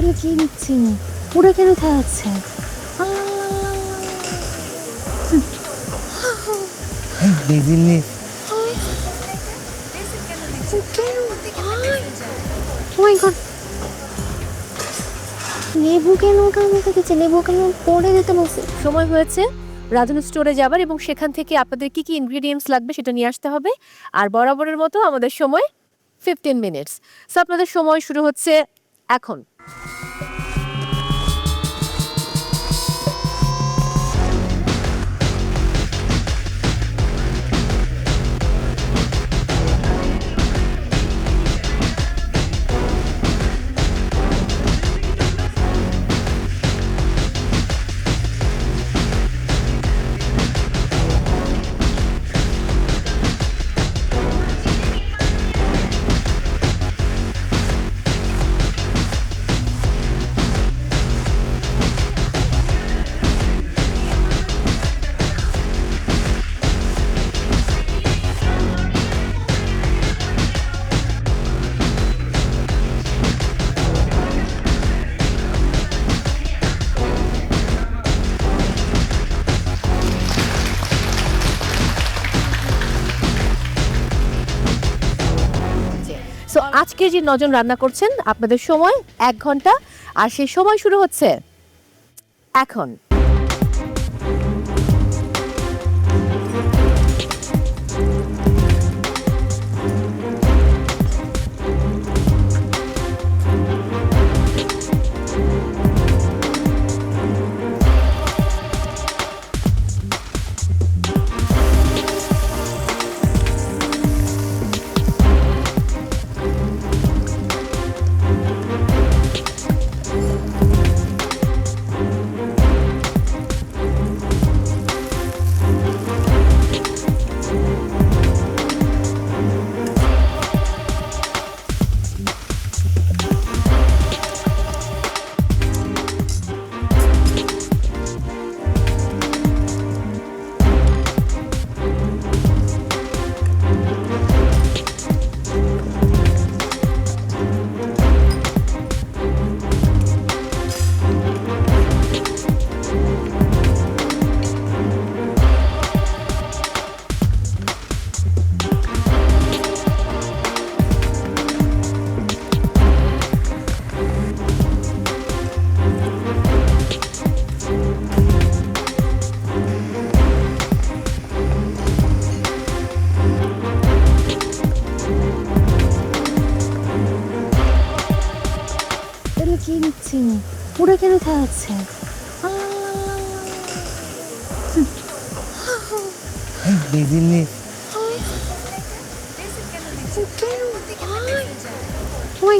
এটা কি দিচ্ছি পুরো কেন খাওয়াচ্ছে লেবু কেন আমাকে দিচ্ছে? লেবু কেন পড়ে বলছে? সময় হয়েছে রাধুনী স্টোরে যাবার এবং সেখান থেকে আপনাদের কি কি ইনগ্রিডিয়েন্টস লাগবে সেটা নিয়ে আসতে হবে। আর বরাবরের মতো আমাদের সময় ফিফটিন মিনিটস সো আপনাদের সময় শুরু হচ্ছে এখন। you আজকে যে নজন রান্না করছেন, আপনাদের সময় এক ঘণ্টা, আর সেই সময় শুরু হচ্ছে এখন। কি দিচ্ছি পুরো কেন খাওয়াচ্ছে দিদিনি ওই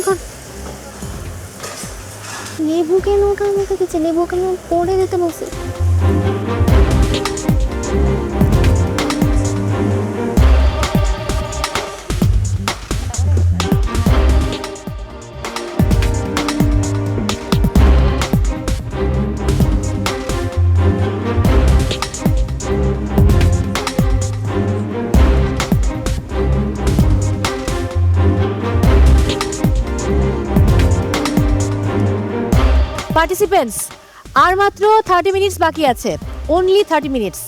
লেবু কেন ওটা আমাকে দিচ্ছে লেবু কেন পড়ে দিতে বলছে। পার্টিসিপেন্টস আর মাত্র থার্টি মিনিটস বাকি আছে অনলি থার্টি মিনিটস